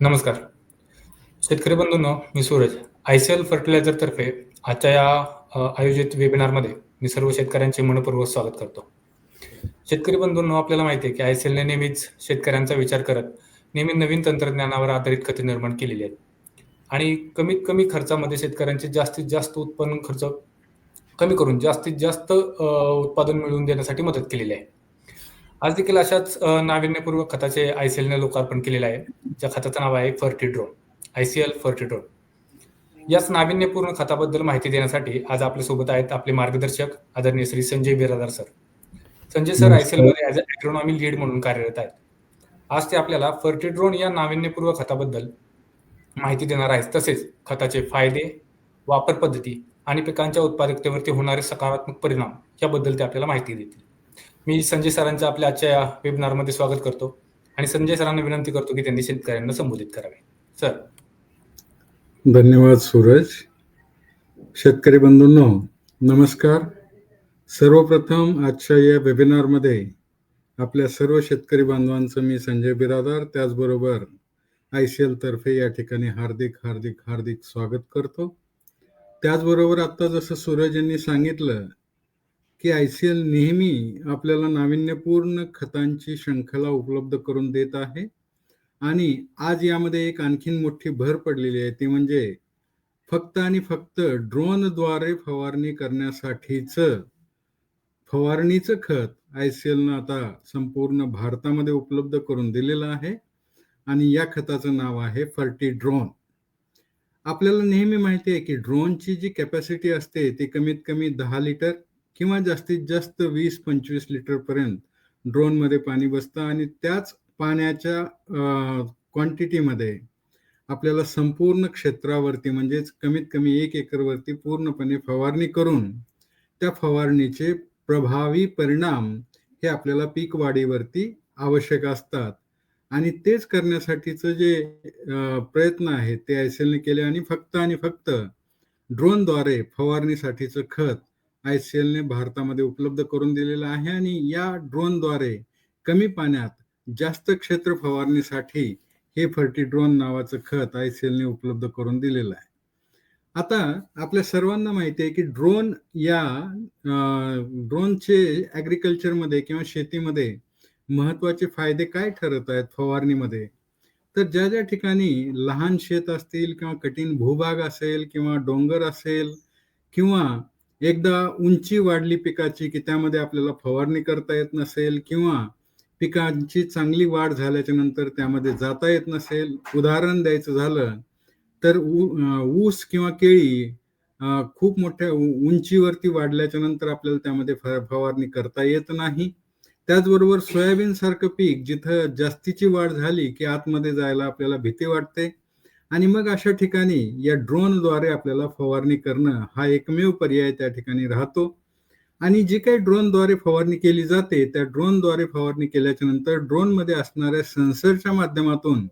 नमस्कार. शेतकरी बंधूंनो, मी सूरज. आयसीएल फर्टिलायझरतर्फे आजच्या या अ, आयोजित वेबिनारमध्ये मी सर्व शेतकऱ्यांचे मनपूर्वक स्वागत करतो. शेतकरी बंधूंनो, आपल्याला माहिती आहे की आयसीएलने नेहमीच शेतकऱ्यांचा विचार करत नेहमी नवीन तंत्रज्ञानावर आधारित खते निर्माण केलेली आहेत आणि कमीत कमी खर्चामध्ये शेतकऱ्यांचे जास्तीत जास्त उत्पन्न खर्च कमी करून जास्तीत जास्त अ, उत्पादन मिळवून देण्यासाठी मदत केलेली आहे. आज देखील अशाच अ, नाविन्यपूर्व खताचे आयसीएलने लोकार्पण केलेले आहे. ज्या खताचं नाव आहे फर्टिड्रोन. आयसीएल फर्टिड्रोन. याच नाविन्यपूर्ण खताबद्दल माहिती देण्यासाठी आज आपल्यासोबत आहेत आपले मार्गदर्शक आदरणीय श्री संजय बिरादार सर. संजय सर नमस्कार. आयसीएलमध्ये ॲज अ ॲग्रोनॉमी लीड म्हणून कार्यरत आहेत. आज ते आपल्याला फर्टिड्रोन या नाविन्यपूर्व खताबद्दल माहिती देणार आहेत. तसेच खताचे फायदे, वापर पद्धती आणि पिकांच्या उत्पादकतेवरती होणारे सकारात्मक परिणाम याबद्दल ते आपल्याला माहिती देतील. मी संजय सरांचं आपल्या आजच्या या वेबिनारमध्ये स्वागत करतो आणि संजय सरांना विनंती करतो की त्यांनी शेतकऱ्यांना संबोधित करावे. सर. धन्यवाद सूरज. शेतकरी बंधूंनो, नमस्कार. सर्वप्रथम आजच्या या वेबिनारमध्ये आपल्या सर्व शेतकरी बांधवांचं मी संजय बिरादार त्याचबरोबर आय सी तर्फे या ठिकाणी हार्दिक हार्दिक हार्दिक स्वागत करतो. त्याचबरोबर आत्ता जसं सूरज यांनी सांगितलं की आयसीएल नेहमी आपल्याला नाविन्यपूर्ण खतांची शृंखला उपलब्ध करून देत आहे. आणि आज यामध्ये एक आणखीन मोठी भर पडलेली आहे. ती म्हणजे फक्त आणि फक्त ड्रोनद्वारे फवारणी करण्यासाठीच फवारणीचं खत आयसीएलनं आता संपूर्ण भारतामध्ये उपलब्ध करून दिलेलं आहे. आणि या खताचं नाव आहे फर्टी ड्रोन. आपल्याला नेहमी माहिती आहे की ड्रोनची जी कॅपॅसिटी असते ती कमीत कमी दहा लिटर किंवा जास्तीत जास्त वीस पंचवीस लिटरपर्यंत ड्रोनमध्ये पाणी बसतं आणि त्याच पाण्याच्या क्वांटिटीमध्ये आपल्याला संपूर्ण क्षेत्रावरती म्हणजेच कमीत कमी एक एकरवरती पूर्णपणे फवारणी करून त्या फवारणीचे प्रभावी परिणाम हे आपल्याला पीक वाढीवरती आवश्यक असतात. आणि तेच करण्यासाठीचं जे प्रयत्न आहेत ते आयसेलने केले आणि फक्त आणि फक्त ड्रोनद्वारे फवारणीसाठीचं खत आयसीएलने भारतामध्ये उपलब्ध करून दिलेलं आहे आणि या ड्रोनद्वारे कमी पाण्यात जास्त क्षेत्र फवारणीसाठी हे फर्टी ड्रोन नावाचं खत आयसीएलने उपलब्ध करून दिलेलं आहे. आता आपल्या सर्वांना माहिती आहे की ड्रोन या ड्रोनचे ॲग्रिकल्चरमध्ये किंवा शेतीमध्ये महत्त्वाचे फायदे काय ठरत आहेत फवारणीमध्ये? तर ज्या ज्या ठिकाणी लहान शेत असतील किंवा कठीण भूभाग असेल किंवा डोंगर असेल किंवा एकदा उंची वाढली पिकाची की त्यामध्ये आपल्याला फवारणी करता येत नसेल किंवा पिकांची चांगली वाढ झाल्याच्यानंतर त्यामध्ये जाता येत नसेल. उदाहरण द्यायचं झालं तर ऊस किंवा केळी खूप मोठ्या उंचीवरती वाढल्याच्या नंतर आपल्याला त्यामध्ये फ फवारणी करता येत नाही. त्याचबरोबर सोयाबीन सारखं पीक जिथं जास्तीची वाढ झाली की आतमध्ये जायला आपल्याला भीती वाटते आणि मग अशा ठिकाणी या ड्रोनद्वारे आपल्याला फवारणी करणं हा एकमेव पर्याय त्या ठिकाणी राहतो आणि जी काही ड्रोनद्वारे फवारणी केली जाते त्या ड्रोनद्वारे फवारणी केल्याच्यानंतर ड्रोनमध्ये असणाऱ्या सेन्सरच्या माध्यमातून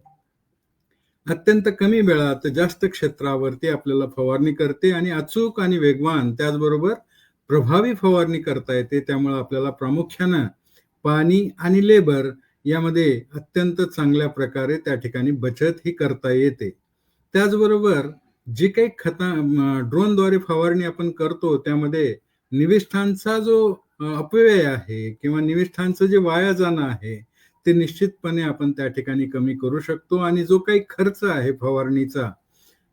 अत्यंत कमी वेळात जास्त क्षेत्रावरती आपल्याला फवारणी करते आणि अचूक आणि वेगवान त्याचबरोबर प्रभावी फवारणी करता येते. त्यामुळे आपल्याला प्रामुख्यानं पाणी आणि लेबर यामध्ये अत्यंत चांगल्या प्रकारे त्या ठिकाणी बचत ही करता येते. त्याचबरोबर जी काही खता ड्रोनद्वारे फवारणी आपण करतो त्यामध्ये निविष्ठांचा जो अपव्यय आहे किंवा निविष्ठांचं जे वाया जाणं आहे ते निश्चितपणे आपण त्या ठिकाणी कमी करू शकतो आणि जो काही खर्च आहे फवारणीचा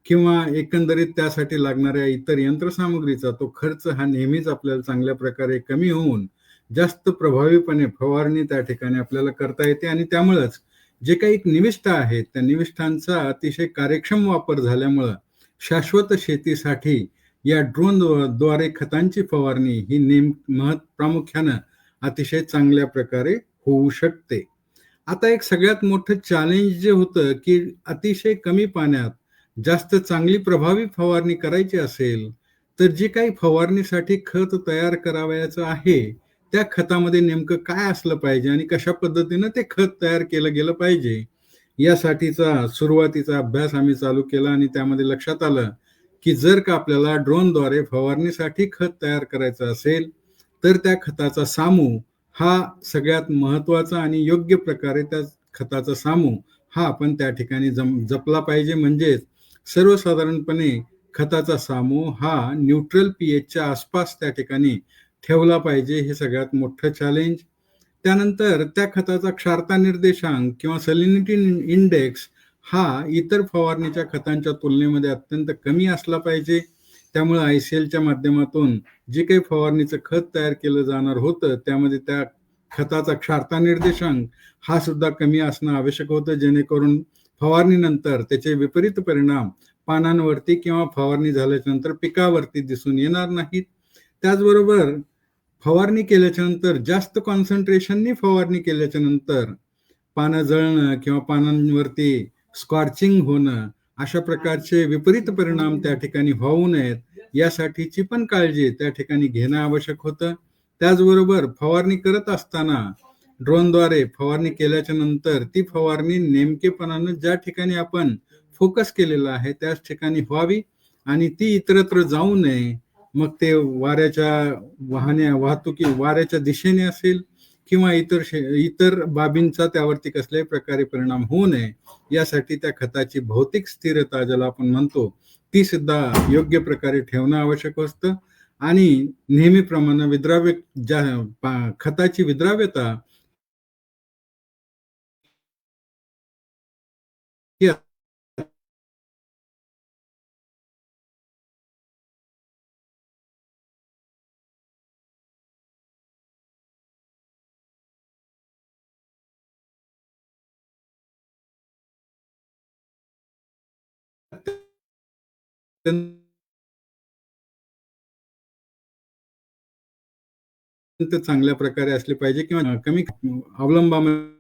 किंवा एकंदरीत त्यासाठी लागणाऱ्या इतर यंत्रसामुग्रीचा तो खर्च हा नेहमीच आपल्याला चांगल्या प्रकारे कमी होऊन जास्त प्रभावीपणे फवारणी त्या ठिकाणी आपल्याला करता येते आणि त्यामुळेच जे काही निविष्ठा आहेत त्या निविष्ठांचा अतिशय कार्यक्षम वापर झाल्यामुळं शाश्वत शेतीसाठी या ड्रोनद्वारे खतांची फवारणी ही नेम महत् प्रामुख्यानं अतिशय चांगल्या प्रकारे होऊ शकते. आता एक सगळ्यात मोठं चॅलेंज जे होतं की अतिशय कमी पाण्यात जास्त चांगली प्रभावी फवारणी करायची असेल, तर जे काही फवारणीसाठी खत तयार करावयाचं आहे, त्या खतामध्ये नेमकं काय असलं पाहिजे आणि कशा पद्धतीनं ते खत तयार केलं गेलं पाहिजे, यासाठीचा सुरुवातीचा अभ्यास आम्ही चालू केला आणि त्यामध्ये लक्षात आलं की जर का आपल्याला ड्रोनद्वारे फवारणीसाठी खत तयार करायचं असेल, तर त्या खताचा सामू हा सगळ्यात महत्त्वाचा आणि योग्य प्रकारे त्या खताचा सामू हा आपण त्या ठिकाणी जम जपला पाहिजे. म्हणजेच सर्वसाधारणपणे खताचा सामू हा न्यूट्रल पीएचच्या आसपास त्या ठिकाणी ठेवला पाहिजे हे सगळ्यात मोठं चॅलेंज त्यानंतर त्या खताचा क्षारता निर्देशांक किंवा सलिनिटी इंडेक्स हा इतर फवारणीच्या खतांच्या तुलनेमध्ये अत्यंत कमी असला पाहिजे. त्यामुळे आय सी एलच्या माध्यमातून जे काही फवारणीचं खत तयार केलं जाणार होतं त्यामध्ये त्या खताचा क्षारता निर्देशांक हा सुद्धा कमी असणं आवश्यक होतं. जेणेकरून फवारणीनंतर त्याचे विपरीत परिणाम पानांवरती किंवा फवारणी झाल्याच्यानंतर पिकावरती दिसून येणार नाहीत. त्याचबरोबर फवारणी केल्याच्यानंतर जास्त कॉन्सन्ट्रेशननी फवारणी केल्याच्यानंतर पानं जळणं किंवा पानांवरती स्कॉर्चिंग होणं अशा प्रकारचे विपरीत परिणाम त्या ठिकाणी होऊ नयेत. यासाठीची पण काळजी त्या ठिकाणी घेणं आवश्यक होतं. त्याचबरोबर फवारणी करत असताना ड्रोनद्वारे फवारणी केल्याच्यानंतर ती फवारणी नेमकेपणानं ज्या ठिकाणी आपण फोकस केलेला आहे त्याच ठिकाणी व्हावी आणि ती इतरत्र जाऊ नये मग ते वाऱ्याच्या वाहने वाहतुकी वाऱ्याच्या दिशेने असेल किंवा इतर इतर बाबींचा त्यावरती कसल्याही प्रकारे परिणाम होऊ नये यासाठी त्या खताची भौतिक स्थिरता ज्याला आपण म्हणतो ती सुद्धा योग्य प्रकारे ठेवणं आवश्यक असतं. आणि नेहमीप्रमाणे विद्राव्य ज्या खताची विद्राव्यता चांगल्या प्रकारे असले पाहिजे किंवा कमी अवलंबामध्ये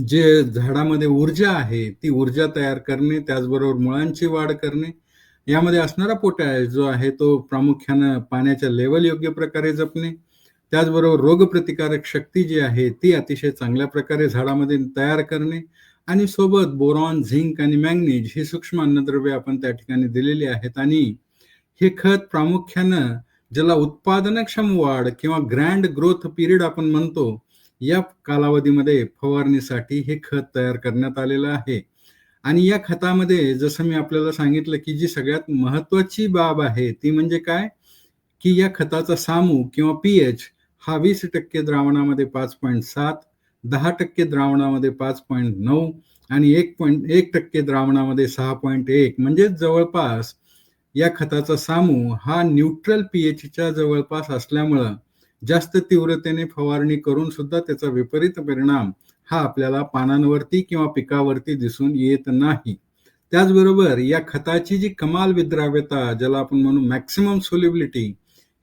जे झाडामध्ये ऊर्जा आहे ती ऊर्जा तयार करणे त्याचबरोबर मुळांची वाढ करणे यामध्ये असणारा पोटॅश जो आहे तो प्रामुख्यानं पाण्याच्या लेवल योग्य प्रकारे जपणे त्याचबरोबर रोगप्रतिकारक शक्ती जी आहे ती अतिशय चांगल्या प्रकारे झाडामध्ये तयार करणे आणि सोबत बोरॉन झिंक आणि मॅंगनीज ही सूक्ष्म अन्नद्रव्ये आपण त्या ठिकाणी दिलेली आहेत आणि हे खत प्रामुख्यानं ज्याला उत्पादनक्षम वाढ किंवा ग्रँड ग्रोथ पिरियड आपण म्हणतो या कालावधीमध्ये फवारणीसाठी हे खत तयार करण्यात आलेलं आहे. आणि या खतामध्ये जसं मी आपल्याला सांगितलं की जी सगळ्यात महत्वाची बाब आहे ती म्हणजे काय? की या खताचा सामू किंवा पीएच हा वीस टक्के द्रावणामध्ये पाच पॉईंट सात दहा टक्के द्रावणामध्ये पाच पॉईंट नऊ आणि एक पॉईंट एक टक्के द्रावणामध्ये सहा पॉईंट एक. म्हणजे जवळपास या खताचा सामू हा न्यूट्रल पीएचच्या जवळपास असल्यामुळं जास्त तीव्रतेने फवारणी करून सुद्धा त्याचा विपरीत परिणाम हा आपल्याला पानांवरती किंवा पिकावरती दिसून येत नाही. त्याचबरोबर या खताची जी कमाल विद्राव्यता ज्याला आपण म्हणू मॅक्सिमम सोलिबिलिटी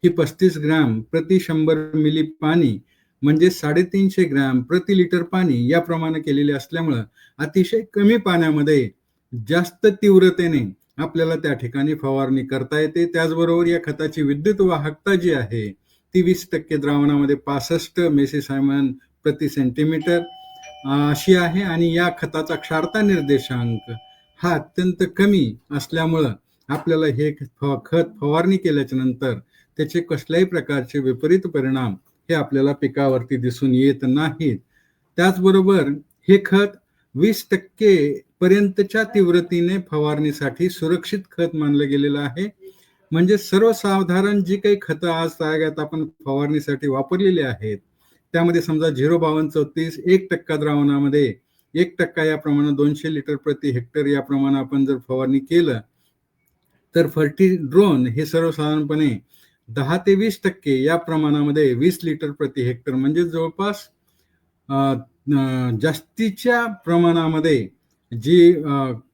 ही पस्तीस ग्रॅम प्रति शंभर मिली पाणी म्हणजे साडेतीनशे ग्रॅम प्रति लिटर पाणी याप्रमाणे केलेले असल्यामुळं अतिशय कमी पाण्यामध्ये जास्त तीव्रतेने आपल्याला त्या ठिकाणी फवारणी करता येते. त्याचबरोबर या खताची विद्युत वाहकता जी आहे ती वीस टक्के द्रावणामध्ये पासष्ट मेसेसायमन प्रति सेंटीमीटर अशी आहे. आणि या खताचा क्षारता निर्देशांक हा अत्यंत कमी असल्यामुळं आपल्याला हे खत फवारणी केल्याच्यानंतर त्याचे कसल्याही प्रकारचे विपरीत परिणाम हे आपल्याला पिकावरती दिसून येत नाहीत. त्याचबरोबर हे खत वीस टक्के पर्यंतच्या तीव्रतेने फवारणीसाठी सुरक्षित खत मानलं गेलेलं आहे. म्हणजे सर्वसाधारण जी काही खतं आज तागात आपण फवारणीसाठी वापरलेली आहेत त्यामध्ये समजा झिरो बावन्न चौतीस एक टक्का द्रावणामध्ये एक टक्का या प्रमाणात दोनशे लिटर प्रति हेक्टर या प्रमाणात आपण जर फवारणी केलं तर फर्टी ड्रोन हे सर्वसाधारणपणे दहा ते वीस टक्के या प्रमाणामध्ये वीस लिटर प्रति हेक्टर म्हणजे जवळपास जास्तीच्या प्रमाणामध्ये जी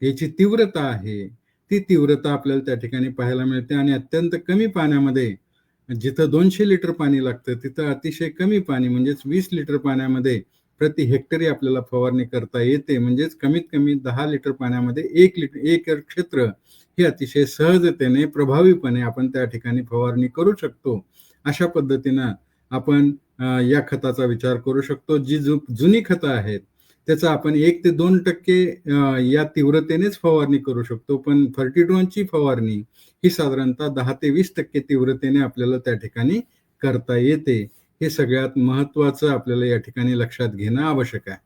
याची तीव्रता आहे ती तीव्रता आपल्याला त्या ठिकाणी पाहायला मिळते आणि अत्यंत कमी पाण्यामध्ये जिथं दोनशे लिटर पाणी लागतं तिथं अतिशय कमी पाणी म्हणजेच वीस लिटर पाण्यामध्ये प्रति हेक्टरी आपल्याला फवारणी करता येते. म्हणजेच कमीत कमी दहा लिटर पाण्यामध्ये एक लिटर एक क्षेत्र हे अतिशय सहजतेने प्रभावीपणे आपण त्या ठिकाणी फवारणी करू शकतो. अशा पद्धतीनं आपण या खताचा विचार करू शकतो जी जु जुनी खतं आहेत. त्याचा आपण एक ते दोन टक्के या तीव्रतेनेच फवारणी करू शकतो. पण फर्टिड्रोनची फवारणी ही साधारणतः दहा ते वीस टक्के तीव्रतेने आपल्याला त्या ठिकाणी करता येते. हे सगळ्यात महत्वाचं आपल्याला या ठिकाणी लक्षात घेणं आवश्यक आहे.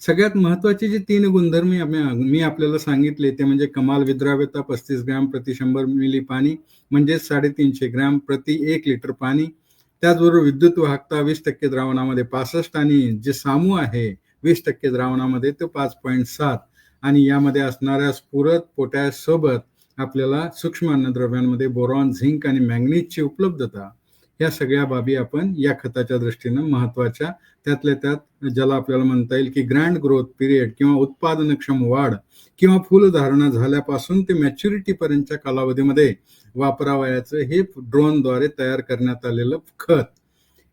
सगळ्यात महत्त्वाचे जे तीन गुणधर्म मी आपल्याला सांगितले ते म्हणजे कमाल विद्राव्यता पस्तीस ग्रॅम प्रति शंभर मिली पाणी म्हणजेच साडेतीनशे ग्रॅम प्रति एक लिटर पाणी. त्याचबरोबर विद्युत वाहकता वीस टक्के द्रावणामध्ये पासष्ट आणि जे सामू आहे वीस टक्के द्रावणामध्ये ते पाच पॉईंट सात. आणि यामध्ये असणाऱ्या स्फुरत पोटॅशसोबत आपल्याला सूक्ष्म अन्नद्रव्यांमध्ये बोरॉन झिंक आणि मॅग्नीजची उपलब्धता या सगळ्या बाबी आपण या खताच्या दृष्टीनं महत्त्वाच्या त्यातल्या त्यात ज्याला आपल्याला म्हणता येईल की ग्रँड ग्रोथ पिरियड किंवा उत्पादनक्षम वाढ किंवा फुलधारणा झाल्यापासून ते मॅच्युरिटीपर्यंतच्या कालावधीमध्ये वापरावयाचं हे ड्रोनद्वारे तयार करण्यात आलेलं खत.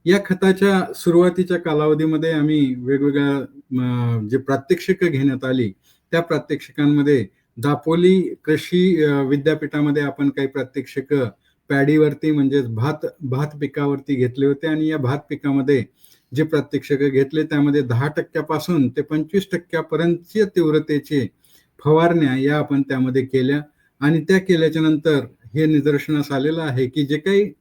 या खताच्या सुरुवातीच्या कालावधीमध्ये आम्ही वेगवेगळ्या जे प्रात्यक्षिक घेण्यात आली त्या प्रात्यक्षिकांमध्ये दापोली कृषी विद्यापीठामध्ये आपण काही प्रात्यक्षिक पॅडीवरती म्हणजेच भात भात पिकावरती घेतले होते आणि या भात पिकामध्ये जे प्रात्यक्षिक घेतले त्यामध्ये दहा टक्क्यापासून ते पंचवीस टक्क्यापर्यंतच्या तीव्रतेचे फवारण्या या आपण त्यामध्ये केल्या आणि त्या केल्याच्यानंतर हे निदर्शनास आलेलं आहे की जे काही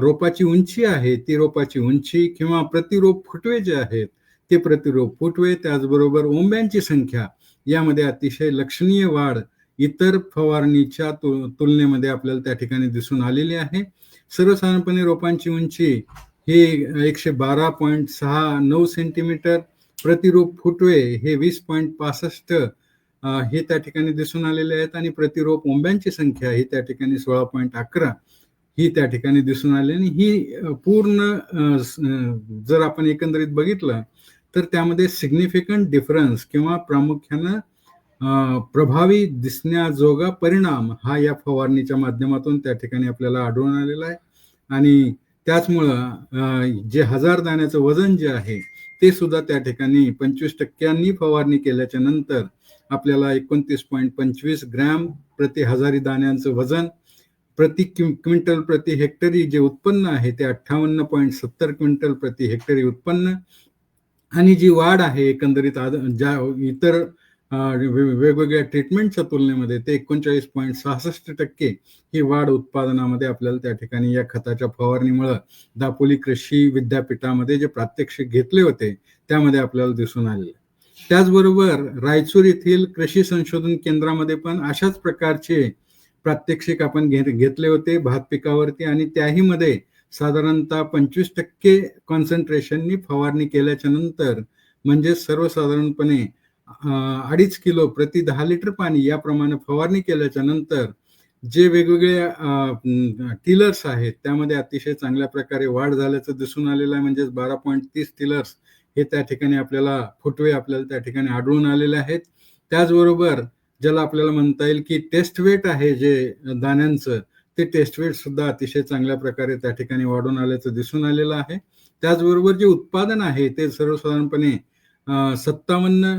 रोपाची उंची आहे ती रोपाची उंची किंवा प्रतिरोप फुटवे जे आहेत ते प्रतिरोप फुटवे त्याचबरोबर ओंब्यांची संख्या यामध्ये अतिशय लक्षणीय वाढ इतर फवारणीच्या तुलनेमध्ये आपल्याला त्या ठिकाणी दिसून आलेली आहे. सर्वसाधारणपणे रोपांची उंची ही एकशे बारा पॉईंट सहा नऊ सेंटीमीटर प्रतिरोप फुटवे हे वीस पॉईंट पासष्ट हे त्या ठिकाणी दिसून आलेले आहेत आणि प्रतिरोप ओंब्यांची संख्या ही त्या ठिकाणी सोळा पॉईंट अकरा. ही त्या ठिकाणी दिसून आली आणि ही पूर्ण जर आपण एकंदरीत बघितलं तर त्यामध्ये सिग्निफिकंट डिफरन्स किंवा प्रामुख्यानं प्रभावी दिसण्याजोगा परिणाम हा या फवारणीच्या माध्यमातून त्या ठिकाणी आपल्याला आढळून आलेला आहे. आणि त्याचमुळं जे हजार दाण्याचं वजन जे आहे ते सुद्धा त्या ठिकाणी पंचवीस टक्क्यांनी फवारणी केल्याच्यानंतर आपल्याला एकोणतीस पॉईंट पंचवीस ग्रॅम प्रति हजारी दाण्यांचं वजन प्रति क्विंटल प्रति हेक्टरी जे उत्पन्न आहे ते अठ्ठावन्न पॉईंट सत्तर क्विंटल प्रति हेक्टरी उत्पन्न. आणि जी वाढ आहे एकंदरीत ज्या इतर वेगवेगळ्या ट्रीटमेंटच्या तुलनेमध्ये ते एकोणचाळीस पॉईंट सहासष्ट टक्के ही वाढ उत्पादनामध्ये आपल्याला त्या ठिकाणी या खताच्या फवारणीमुळं दापोली कृषी विद्यापीठामध्ये जे प्रात्यक्षिक घेतले होते त्यामध्ये आपल्याला दिसून आले त्याचबरोबर रायचूर येथील कृषी संशोधन केंद्रामध्ये पण अशाच प्रकारचे प्रात्यक्षिक आपण घेतले होते भात पिकावरती आणि त्याही मध्ये साधारणतः पंचवीस टक्के कॉन्सन्ट्रेशननी फवारणी केल्याच्यानंतर म्हणजे सर्वसाधारणपणे अडीच किलो प्रति दहा लिटर पाणी याप्रमाणे फवारणी केल्याच्यानंतर जे वेगवेगळे टिलर्स आहेत त्यामध्ये अतिशय चांगल्या प्रकारे वाढ झाल्याचं दिसून आलेलं आहे. म्हणजेच बारा पॉईंट तीस टिलर्स हे त्या ठिकाणी आपल्याला फुटवे आपल्याला त्या ठिकाणी आढळून आलेले आहेत. त्याचबरोबर ज्याला आपल्याला म्हणता येईल की टेस्ट वेट आहे जे दाण्यांचं ते टेस्ट वेट सुद्धा अतिशय चांगल्या प्रकारे त्या ठिकाणी वाढून आल्याचं दिसून आलेलं आहे. त्याचबरोबर जे उत्पादन आहे ते सर्वसाधारणपणे सत्तावन्न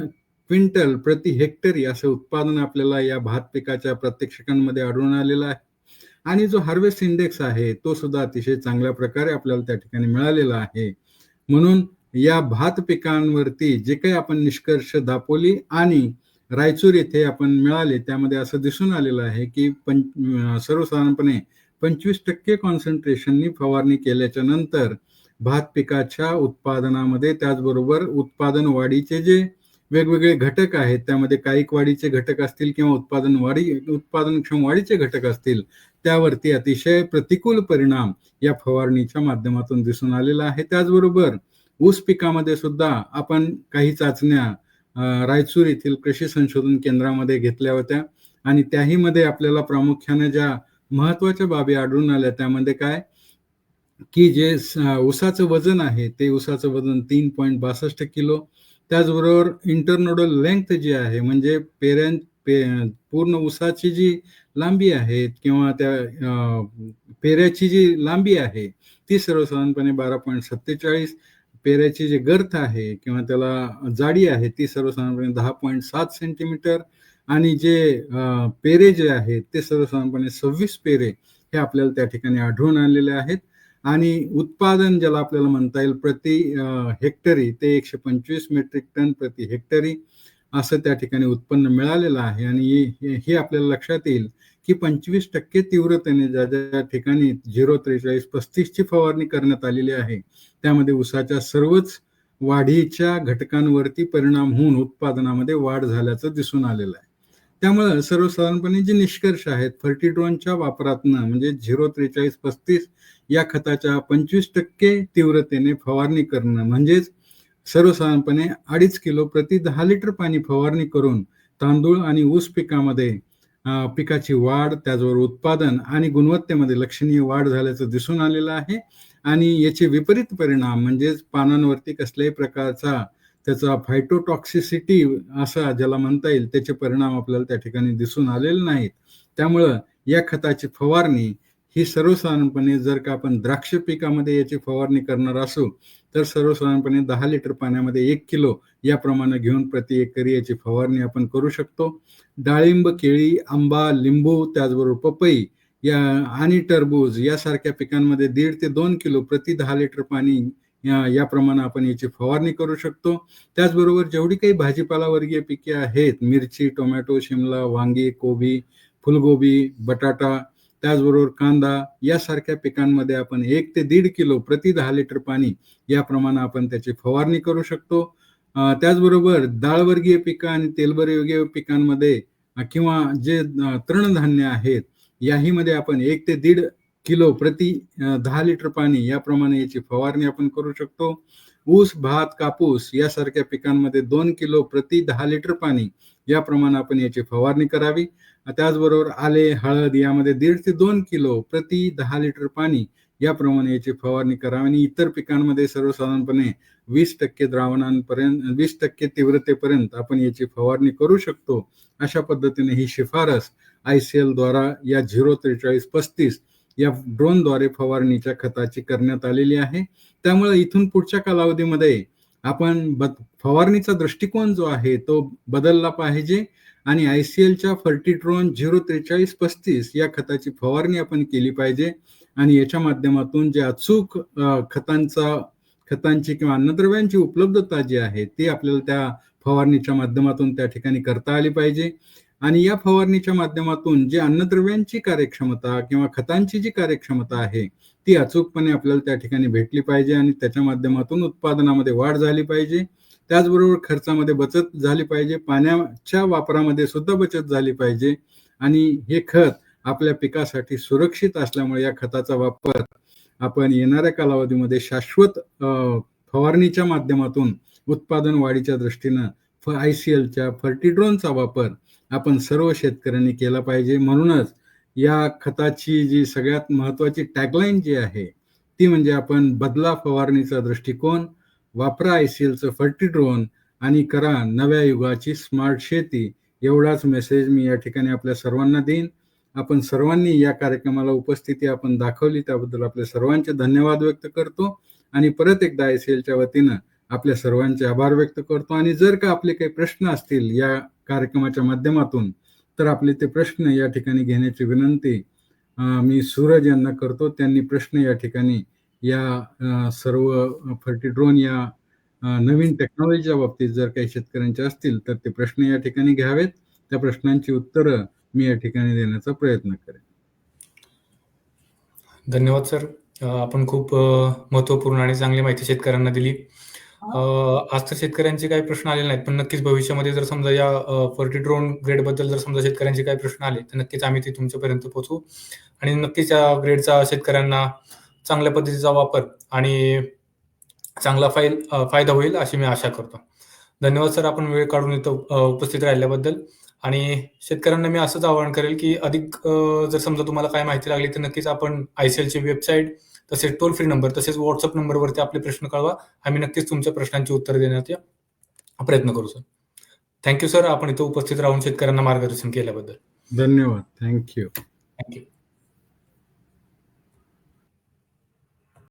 क्विंटल प्रति हेक्टरी असं उत्पादन आपल्याला या भात पिकाच्या प्रत्यक्षकांमध्ये आढळून आलेलं आहे. आणि जो हार्वेस्ट इंडेक्स आहे तो सुद्धा अतिशय चांगल्या प्रकारे आपल्याला त्या ठिकाणी मिळालेला आहे. म्हणून या भात पिकांवरती जे काही आपण निष्कर्ष दापोली आणि रायचूर येथे आपण मिळाले त्यामध्ये असं दिसून आलेलं आहे की पं सर्वसाधारणपणे पंचवीस टक्के कॉन्सन्ट्रेशननी फवारणी केल्याच्यानंतर भात पिकाच्या उत्पादनामध्ये त्याचबरोबर उत्पादन वाढीचे जे वेगवेगळे घटक आहेत त्यामध्ये कायिक वाढीचे घटक असतील किंवा उत्पादन वाढी उत्पादनक्षम वाढीचे घटक असतील त्यावरती अतिशय प्रतिकूल परिणाम या फवारणीच्या माध्यमातून दिसून आलेला आहे. त्याचबरोबर ऊस पिकामध्ये सुद्धा आपण काही चाचण्या रायचूर येथील कृषी संशोधन केंद्रामध्ये घेतल्या होत्या. आणि त्याही मध्ये आपल्याला प्रामुख्याने ज्या महत्त्वाच्या बाबी आढळून आल्या त्यामध्ये काय? की जे उसाचं वजन आहे ते उसाचं वजन तीन पॉईंट बासष्ट किलो. त्याचबरोबर इंटरनोडल लेंथ जी आहे म्हणजे पेऱ्यां पे पूर्ण उसाची जी लांबी आहे किंवा त्या पेऱ्याची जी लांबी आहे ती सर्वसाधारणपणे बारा पॉईंट सत्तेचाळीस पेऱ्याची जी गर्थ आहे किंवा त्याला जाडी आहे ती सर्वसाधारणपणे दहा पॉईंट सात सेंटीमीटर आणि जे पेरे जे आहेत ते सर्वसाधारणपणे सव्वीस पेरे हे आपल्याला त्या ठिकाणी आढळून आलेले आहेत. आणि उत्पादन ज्याला आपल्याला म्हणता येईल प्रति हेक्टरी ते एकशे पंचवीस मेट्रिक टन प्रति हेक्टरी असं त्या ठिकाणी उत्पन्न मिळालेलं आहे. आणि हे आपल्याला लक्षात येईल की पंचवीस टक्के तीव्रतेने ज्या ज्या ठिकाणी झिरो त्रेचाळीस पस्तीसची फवारणी करण्यात आलेली आहे त्यामध्ये उसाच्या सर्वच वाढीच्या घटकांवरती परिणाम होऊन उत्पादनामध्ये वाढ झाल्याचं दिसून आलेलं आहे. त्यामुळं सर्वसाधारणपणे जे निष्कर्ष आहेत फर्टिड्रोनच्या वापरातनं म्हणजे झिरो त्रेचाळीस पस्तीस या खताच्या पंचवीस टक्के तीव्रतेने फवारणी करणं म्हणजेच सर्वसाधारणपणे अडीच किलो प्रति दहा लिटर पाणी फवारणी करून तांदूळ आणि ऊस पिकामध्ये पिकाची वाढ त्याचबरोबर उत्पादन आणि गुणवत्तेमध्ये लक्षणीय वाढ झाल्याचं दिसून आलेलं आहे. आणि याचे विपरीत परिणाम म्हणजेच पानांवरती कसल्याही प्रकारचा त्याचा फायटोटॉक्सिसिटी असा ज्याला म्हणता येईल त्याचे परिणाम आपल्याला त्या ठिकाणी दिसून आलेले नाहीत. त्यामुळं या खताची फवारणी ही सर्वसाधारणपणे जर का आपण द्राक्ष पिकामध्ये याची फवारणी करणार असू तर सर्वसाधारणपणे दहा लिटर पाण्यामध्ये एक किलो याप्रमाणे घेऊन प्रति एकरी याची फवारणी आपण करू शकतो. डाळिंब केळी आंबा लिंबू त्याचबरोबर पपई या आणि टरबूज यासारख्या पिकांमध्ये दीड ते दोन किलो प्रति दहा लिटर पाणी या याप्रमाणे आपण याची फवारणी करू शकतो. त्याचबरोबर जेवढी काही भाजीपाला वर्गीय पिके आहेत मिरची टोमॅटो शिमला वांगी कोबी फुलगोबी बटाटा त्याचबरोबर कांदा यासारख्या पिकांमध्ये आपण एक ते दीड किलो प्रति दहा लिटर पाणी याप्रमाणे आपण त्याची फवारणी करू शकतो. त्याचबरोबर डाळवर्गीय पिकं आणि तेलबरवर्गीय पिकांमध्ये किंवा जे तृणधान्य आहेत याहीमध्ये आपण एक ते दीड किलो प्रति दहा लिटर पाणी याप्रमाणे याची फवारणी आपण करू शकतो. ऊस भात कापूस यासारख्या पिकांमध्ये दोन किलो प्रति दहा लिटर पाणी याप्रमाणे आपण याची फवारणी करावी. त्याचबरोबर आले हळद यामध्ये दीड ते दोन किलो प्रति दहा लिटर पाणी याप्रमाणे याची फवारणी करावी आणि इतर पिकांमध्ये सर्वसाधारणपणे वीस टक्के द्रावणांपर्यंत वीस टक्के तीव्रतेपर्यंत आपण याची फवारणी करू शकतो. अशा पद्धतीने ही शिफारस आय सी एल द्वारा या झिरो त्रेचाळीस पस्तीस या ड्रोनद्वारे फवारणीच्या खताची करण्यात आलेली आहे. त्यामुळे इथून पुढच्या कालावधीमध्ये आपण ब फवारणीचा दृष्टिकोन जो आहे तो बदलला पाहिजे. आणि आय सी एलच्या फर्टिट्रोन झिरो त्रेचाळीस पस्तीस या खताची फवारणी आपण केली पाहिजे. आणि याच्या माध्यमातून जे अचूक खतांचा खतांची किंवा अन्नद्रव्यांची उपलब्धता जी आहे ती आपल्याला त्या फवारणीच्या माध्यमातून त्या ठिकाणी करता आली पाहिजे. आणि या फवारणीच्या माध्यमातून जे अन्नद्रव्यांची कार्यक्षमता किंवा खतांची जी कार्यक्षमता आहे ती अचूकपणे आपल्याला त्या ठिकाणी भेटली पाहिजे आणि त्याच्या माध्यमातून उत्पादनामध्ये वाढ झाली पाहिजे. त्याचबरोबर खर्चामध्ये बचत झाली पाहिजे पाण्याच्या वापरामध्ये सुद्धा बचत झाली पाहिजे आणि हे खत आपल्या पिकासाठी सुरक्षित असल्यामुळे या खताचा वापर आपण येणाऱ्या कालावधीमध्ये शाश्वत फवारणीच्या माध्यमातून उत्पादन वाढीच्या दृष्टीनं आय सी एलच्या फर्टिड्रोनचा वापर आपण सर्व शेतकऱ्यांनी केला पाहिजे. म्हणूनच या खताची जी सगळ्यात महत्वाची टॅगलाईन जी आहे ती म्हणजे आपण बदला फवारणीचा दृष्टिकोन वापरा आय सी एलचं फर्टिड्रोन आणि करा नव्या युगाची स्मार्ट शेती. एवढाच मेसेज मी या ठिकाणी आपल्या सर्वांना देईन. आपण सर्वांनी या कार्यक्रमाला उपस्थिती आपण दाखवली त्याबद्दल आपल्या सर्वांचे धन्यवाद व्यक्त करतो. आणि परत एकदा आय सी एलच्या वतीनं आपल्या सर्वांचे आभार व्यक्त करतो. आणि जर का आपले काही प्रश्न असतील या कार्यक्रमाच्या माध्यमातून तर आपले ते प्रश्न या ठिकाणी घेण्याची विनंती मी सूरज यांना करतो. त्यांनी प्रश्न या ठिकाणी या सर्व फर्टिड्रोन या नवीन टेक्नॉलॉजीच्या बाबतीत जर काही शेतकऱ्यांचे असतील तर ते प्रश्न या ठिकाणी घ्यावेत. त्या प्रश्नांची उत्तरं मी या ठिकाणी देण्याचा प्रयत्न करेन. धन्यवाद सर. आपण खूप अ, महत्त्वपूर्ण आणि चांगली माहिती शेतकऱ्यांना दिली. अ, आज तर शेतकऱ्यांचे काही प्रश्न आलेले नाहीत, पण नक्कीच भविष्यामध्ये जर समजा या फर्टी-ड्रोन ग्रेडबद्दल जर समजा शेतकऱ्यांचे काही प्रश्न आले, तर नक्कीच आम्ही ते तुमच्यापर्यंत पोहोचवू आणि नक्कीच या ग्रेडचा शेतकऱ्यांना चांगल्या पद्धतीचा वापर आणि चांगला फाईल फायदा होईल अशी मी आशा करतो. धन्यवाद सर आपण वेळ काढून इथं उपस्थित राहिल्याबद्दल आणि शेतकऱ्यांना मी असंच आवाहन करेल, की अधिक जर समजा तुम्हाला काही माहिती लागली, तर नक्कीच आपण आय-सी-एलची वेबसाईट, तसेच टोल फ्री नंबर, तसेच WhatsApp नंबरवरती आपले प्रश्न कळवा. आम्ही नक्कीच तुमच्या प्रश्नांची उत्तरं देण्याचा प्रयत्न करू सर. थँक यू सर आपण इथं उपस्थित राहून शेतकऱ्यांना मार्गदर्शन केल्याबद्दल. धन्यवाद. Thank you. Thank you.